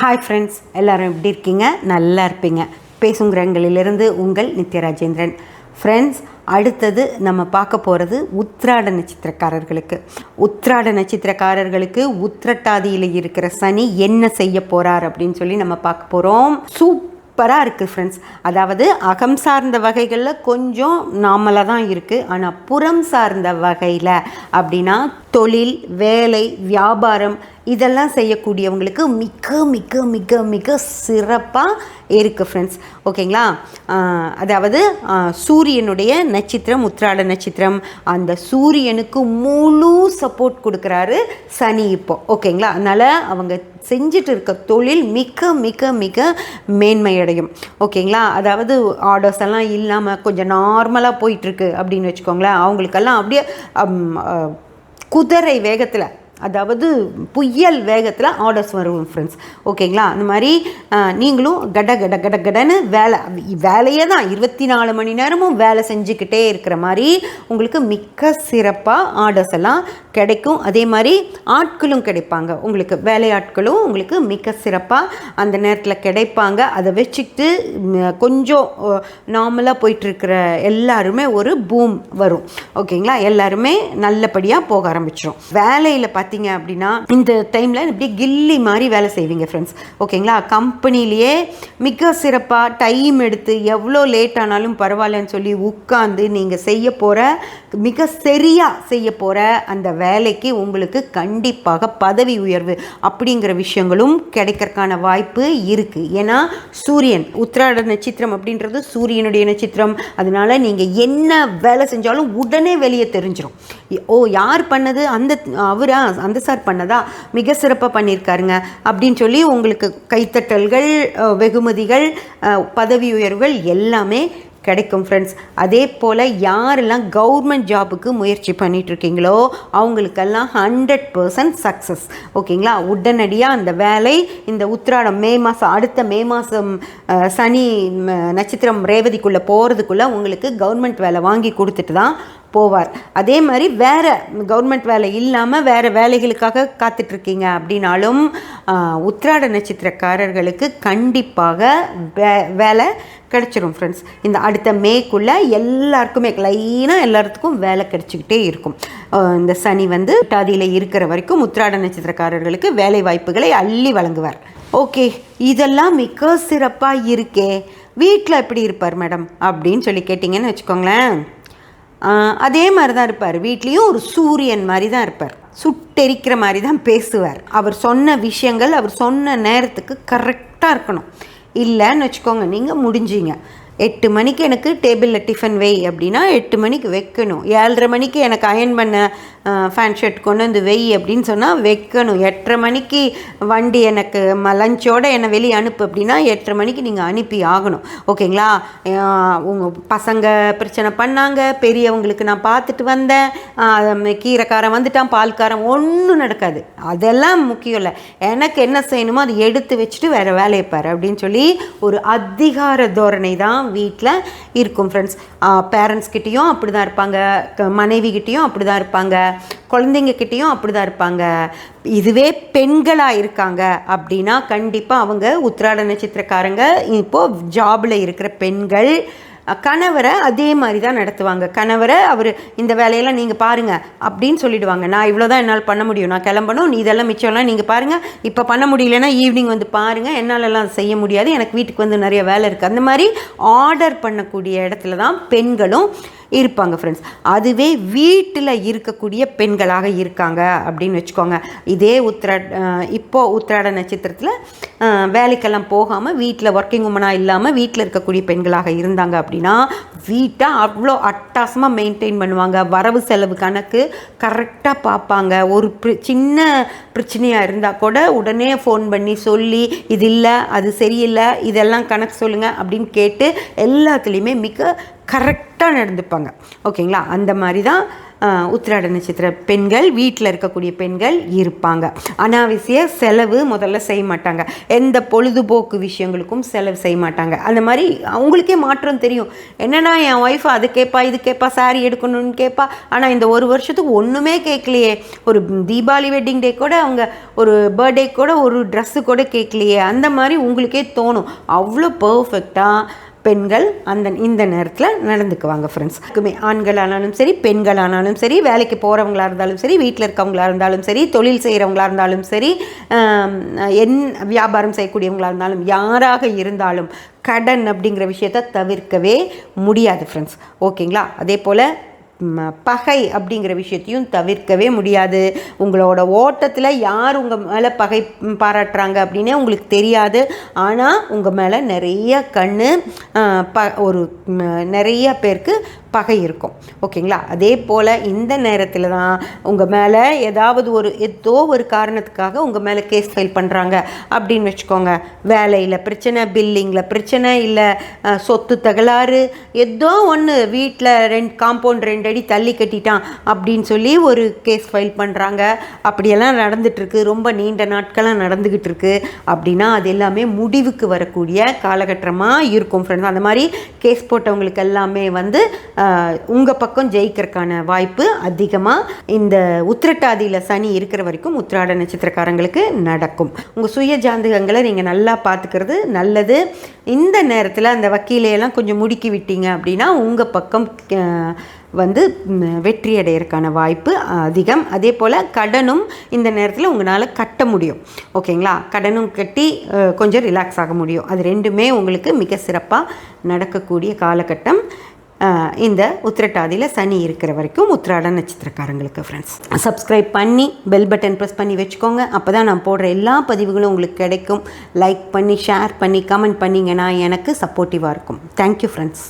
Hi friends எல்லோரும் எப்படி இருக்கீங்க? நல்லா இருப்பீங்க. பேசுங்கிறங்களிலிருந்து உங்கள் நித்யராஜேந்திரன். ஃப்ரெண்ட்ஸ் அடுத்தது நம்ம பார்க்க போகிறது உத்ராட நட்சத்திரக்காரர்களுக்கு. உத்ராட நட்சத்திரக்காரர்களுக்கு உத்திரட்டாதியில் இருக்கிற சனி என்ன செய்ய போகிறார் அப்படின்னு சொல்லி நம்ம பார்க்க போகிறோம் சூப்பராக இருக்குது ஃப்ரெண்ட்ஸ் அதாவது அகம் சார்ந்த வகைகளில் கொஞ்சம் நார்மலாக தான் இருக்குது ஆனால் புறம் சார்ந்த வகையில் அப்படின்னா தொழில் வேலை வியாபாரம் இதெல்லாம் செய்யக்கூடியவங்களுக்கு மிக மிக மிக மிக சிறப்பாக இருக்குது ஃப்ரெண்ட்ஸ் ஓகேங்களா அதாவது சூரியனுடைய நட்சத்திரம் உத்ராட நட்சத்திரம் அந்த சூரியனுக்கு முழு சப்போர்ட் கொடுக்குறாரு சனி இப்போ. ஓகேங்களா அதனால் அவங்க செஞ்சுட்டு இருக்க தொழில் மிக மிக மிக மேன்மையடையும். ஓகேங்களா அதாவது ஆர்டர்ஸ் எல்லாம் இல்லாமல் கொஞ்சம் நார்மலாக போயிட்டுருக்கு அப்படின்னு வச்சுக்கோங்களேன். அவங்களுக்கெல்லாம் அப்படியே குதிரை வேகத்தில் அதாவது புயல் வேகத்தில் ஆர்டர்ஸ் வரும் ஃப்ரெண்ட்ஸ் ஓகேங்களா அந்த மாதிரி நீங்களும் கட கட கட கடன்னு வேலை வேலையே தான். இருபத்தி நாலு மணி நேரமும் வேலை செஞ்சுக்கிட்டே இருக்கிற மாதிரி உங்களுக்கு மிக்க சிறப்பாக ஆர்டர்ஸ் எல்லாம் கிடைக்கும். அதே மாதிரி ஆட்களும் கிடைப்பாங்க. உங்களுக்கு வேலையாட்களும் உங்களுக்கு மிக சிறப்பாக அந்த நேரத்தில் கிடைப்பாங்க. அதை வச்சுக்கிட்டு கொஞ்சம் நார்மலாக போயிட்டுருக்கிற எல்லாருமே ஒரு பூம் வரும். ஓகேங்களா எல்லாருமே நல்லபடியாக போக ஆரம்பிச்சிடும் வேலையில் பார்த்து பார்த்தீங்க அப்படின்னா இந்த டைமில் அப்படியே கில்லி மாதிரி வேலை செய்வீங்க ஃப்ரெண்ட்ஸ் ஓகேங்களா? கம்பெனிலேயே மிக சிறப்பாக டைம் எடுத்து எவ்வளோ லேட் ஆனாலும் பரவாயில்லன்னு சொல்லி உட்காந்து நீங்கள் செய்ய போகிற மிக சரியாக செய்ய போகிற அந்த வேலைக்கு உங்களுக்கு கண்டிப்பாக பதவி உயர்வு அப்படிங்கிற விஷயங்களும் கிடைக்கிறதுக்கான வாய்ப்பு இருக்குது ஏன்னா சூரியன் உத்திராட நட்சத்திரம் அப்படின்றது சூரியனுடைய நட்சத்திரம். அதனால நீங்கள் என்ன வேலை செஞ்சாலும் உடனே வெளியே தெரிஞ்சிடும் ஓ யார் பண்ணது? அந்த அவரா? அந்த சார் பண்ணதா மிக சிறப்பாக பண்ணியிருக்காருங்க. அப்படின்னு சொல்லி உங்களுக்கு கைத்தட்டல்கள் வெகுமதிகள் பதவி உயர்வுகள் எல்லாமே கிடைக்கும் ஃப்ரெண்ட்ஸ் அதே போல் யாரெல்லாம் கவர்மெண்ட் ஜாபுக்கு முயற்சி பண்ணிகிட்ருக்கீங்களோ அவங்களுக்கெல்லாம் ஹண்ட்ரட் பர்சன்ட் சக்ஸஸ் ஓகேங்களா? உடனடியாக அந்த வேலை இந்த உத்திராடம் மே மாதம் அடுத்த மே மாதம் சனி நட்சத்திரம் ரேவதிக்குள்ளே போகிறதுக்குள்ளே உங்களுக்கு கவர்மெண்ட் வேலை வாங்கி கொடுத்துட்டு தான் போவார். அதே மாதிரி வேறு கவர்மெண்ட் வேலை இல்லாமல் வேறு வேலைகளுக்காக காத்துட்ருக்கீங்க அப்படின்னாலும் உத்திராட நட்சத்திரக்காரர்களுக்கு கண்டிப்பாக வே வேலை கிடச்சிரும் ஃப்ரெண்ட்ஸ் இந்த அடுத்த மேக்குள்ளே எல்லாருக்குமே லைனாக எல்லாத்துக்கும் வேலை கிடச்சிக்கிட்டே இருக்கும். இந்த சனி வந்து டாதியில் இருக்கிற வரைக்கும் உத்திராட நட்சத்திரக்காரர்களுக்கு வேலை வாய்ப்புகளை அள்ளி வழங்குவார். ஓகே இதெல்லாம் மிக சிறப்பாக இருக்கே. வீட்டில் எப்படி இருப்பார் மேடம்? அப்படின்னு சொல்லி கேட்டிங்கன்னு வச்சுக்கோங்களேன். அதே மாதிரி தான் இருப்பார். வீட்லேயும் ஒரு சூரியன் மாதிரி தான் இருப்பார். சுட்டெரிக்கிற மாதிரி தான் பேசுவார். அவர் சொன்ன விஷயங்கள் அவர் சொன்ன நேரத்துக்கு கரெக்டாக இருக்கணும். இல்லைன்னு வச்சுக்கோங்க நீங்கள் முடிஞ்சிங்க. எட்டு மணிக்கு எனக்கு டேபிளில் டிஃபன் வை அப்படின்னா எட்டு மணிக்கு வைக்கணும். ஏழரை மணிக்கு எனக்கு அயன் பண்ண ஃபேன் ஷர்ட் கொண்டு வந்து வெய் அப்படின்னு சொன்னால் வைக்கணும். எட்டரை மணிக்கு வண்டி எனக்கு லஞ்சோட என்னை வெளியே அனுப்பு அப்படின்னா எட்டரை மணிக்கு நீங்கள் அனுப்பி ஆகணும். ஓகேங்களா உங்கள் பசங்க பிரச்சனை பண்ணாங்க பெரியவங்களுக்கு நான் பார்த்துட்டு வந்தேன். கீரைக்காரன் வந்துட்டான் பால்காரன். ஒன்றும் நடக்காது. அதெல்லாம் முக்கியம் இல்லை. எனக்கு என்ன செய்யணுமோ அதை எடுத்து வச்சுட்டு வேறு வேலையை பாரு அப்படின்னு சொல்லி ஒரு அதிகார தோரணை தான் வீட்டில் இருக்கும் ஃப்ரெண்ட்ஸ் பேரண்ட்ஸ்கிட்டேயும் அப்படி தான் இருப்பாங்க. க- மனைவிகிட்டேயும் அப்படி தான் இருப்பாங்க. குழந்தைங்கக்கிட்டேயும் அப்படி தான் இருப்பாங்க. இதுவே பெண்களாக இருக்காங்க அப்படின்னா கண்டிப்பாக அவங்க உத்திராட நட்சத்திரக்காரங்க இப்போது ஜாபில் இருக்கிற பெண்கள் கணவரை அதே மாதிரி தான் நடத்துவாங்க. கணவரை அவர் இந்த வேலையெல்லாம் நீங்கள் பாருங்கள் அப்படின்னு சொல்லிடுவாங்க. நான் இவ்வளோ தான் என்னால் பண்ண முடியும். நான் கிளம்பணும். நீ இதெல்லாம் மிச்சம்லாம் நீங்கள் பாருங்கள் இப்போ பண்ண முடியலன்னா ஈவினிங் வந்து பாருங்கள் என்னாலெல்லாம் செய்ய முடியாது. எனக்கு வீட்டுக்கு வந்து நிறைய வேலை இருக்குது அந்த மாதிரி ஆர்டர் பண்ணக்கூடிய இடத்துல தான் பெண்களும் இருப்பாங்க ஃப்ரெண்ட்ஸ் அதுவே வீட்டில் இருக்கக்கூடிய பெண்களாக இருக்காங்க அப்படின்னு வச்சுக்கோங்க. இதே உத்திரா இப்போது இப்போ உத்திராட நட்சத்திரத்தில் வேலைக்கெல்லாம் போகாமல் வீட்டில் ஒர்க்கிங் உமனாக இல்லாமல் வீட்டில் இருக்கக்கூடிய பெண்களாக இருந்தாங்க அப்படின்னா வீட்டை அவ்வளோ அட்டாசமாக மெயின்டைன் பண்ணுவாங்க. வரவு செலவு கணக்கு கரெக்டாக பார்ப்பாங்க. ஒரு சின்ன பிரச்சனையாக இருந்தால் கூட உடனே ஃபோன் பண்ணி சொல்லி இது இல்லை அது சரியில்லை இதெல்லாம் கணக்கு சொல்லுங்கள் அப்படின்னு கேட்டு எல்லாத்துலேயுமே மிக கரெக்ட் கரெக்டாக நடந்துப்பாங்க. ஓகேங்களா? அந்த மாதிரி தான் உத்திராட நட்சத்திர பெண்கள் வீட்டில் இருக்கக்கூடிய பெண்கள் இருப்பாங்க. அனாவசிய செலவு முதல்ல செய்ய மாட்டாங்க. எந்த பொழுதுபோக்கு விஷயங்களுக்கும் செலவு செய்ய மாட்டாங்க. அந்த மாதிரி அவங்களுக்கே மாற்றம் தெரியும். என்னன்னா என் ஒய்ஃப் அது கேட்பா இது கேட்பா சாரி எடுக்கணும்னு கேட்பா ஆனால் இந்த ஒரு வருஷத்துக்கு ஒன்றுமே கேட்கலையே. ஒரு தீபாவளி வெட்டிங் டே கூட அவங்க ஒரு பர்த்டே கூட ஒரு ட்ரெஸ்ஸு கூட கேட்கலையே. அந்த மாதிரி உங்களுக்கே தோணும். அவ்வளோ பர்ஃபெக்டாக பெண்கள் அந்த இந்த நேரத்தில் நடந்துக்குவாங்க ஃப்ரெண்ட்ஸ் ஆண்களானாலும் சரி பெண்களானாலும் சரி வேலைக்கு போகிறவங்களா இருந்தாலும் சரி வீட்டில் இருக்கவங்களாக இருந்தாலும் சரி தொழில் செய்கிறவங்களா இருந்தாலும் சரி என் வியாபாரம் செய்யக்கூடியவங்களாக இருந்தாலும் யாராக இருந்தாலும் கடன் அப்படிங்கிற விஷயத்த தவிர்க்கவே முடியாது ஃப்ரெண்ட்ஸ் ஓகேங்களா? அதே போல் பகை அப்படிங்கிற விஷயத்தையும் தவிர்க்கவே முடியாது. உங்களோட ஓட்டத்தில் யார் உங்கள் மேலே பகை பாராட்டுறாங்க அப்படின்னே உங்களுக்கு தெரியாது. ஆனால் உங்கள் மேலே நிறைய கண் ப ஒரு நிறைய பேருக்கு பகை இருக்கும். ஓகேங்களா? அதே போல் இந்த நேரத்தில் தான் உங்கள் மேலே ஏதாவது ஒரு ஏதோ ஒரு காரணத்துக்காக உங்கள் மேலே கேஸ் ஃபைல் பண்ணுறாங்க அப்படின்னு வச்சுக்கோங்க. வேலையில் பிரச்சனை பில்லிங்கில் பிரச்சனை இல்லை சொத்து தகராறு ஏதோ ஒன்று வீட்டில் ரெண்டு காம்பவுண்ட் ரெண்டு அடி தள்ளி கட்டிட்டான் அப்படின்னு சொல்லி ஒரு கேஸ் ஃபைல் பண்ணுறாங்க அப்படியெல்லாம் நடந்துகிட்ருக்கு ரொம்ப நீண்ட நாட்களாக நடந்துக்கிட்டு இருக்கு அப்படின்னா அது எல்லாமே முடிவுக்கு வரக்கூடிய காலகட்டமாக இருக்கும் ஃப்ரெண்ட்ஸ் அந்த மாதிரி கேஸ் போட்டவங்களுக்கு எல்லாமே வந்து உங்கள் பக்கம் ஜெயிக்கிறதுக்கான வாய்ப்பு அதிகமாக இந்த உத்திரட்டாதியில் சனி இருக்கிற வரைக்கும் உத்திராட நட்சத்திரக்காரங்களுக்கு நடக்கும். உங்கள் சுய ஜாந்தகங்களை நீங்கள் நல்லா பார்த்துக்கிறது நல்லது. இந்த நேரத்தில் அந்த வக்கீலையெல்லாம் கொஞ்சம் முடுக்கி விட்டீங்க அப்படின்னா உங்கள் பக்கம் வந்து வெற்றி அடையிறதுக்கான வாய்ப்பு அதிகம். அதே போல் கடனும் இந்த நேரத்தில் உங்களால் கட்ட முடியும். ஓகேங்களா? கடனும் கட்டி கொஞ்சம் ரிலாக்ஸ் ஆக முடியும். அது ரெண்டுமே உங்களுக்கு மிக சிறப்பாக நடக்கக்கூடிய காலகட்டம். இந்த உத்திரட்டாதியில் சனி இருக்கிற வரைக்கும் உத்திராட நட்சத்திரக்காரங்களுக்கு ஃப்ரெண்ட்ஸ் சப்ஸ்கிரைப் பண்ணி பெல் பட்டன் ப்ரெஸ் பண்ணி வச்சுக்கோங்க. அப்போ தான் நான் போடுற எல்லா பதிவுகளும் உங்களுக்கு கிடைக்கும். லைக் பண்ணி ஷேர் பண்ணி கமெண்ட் பண்ணிங்கன்னா எனக்கு சப்போர்ட்டிவாக இருக்கும். Thank you friends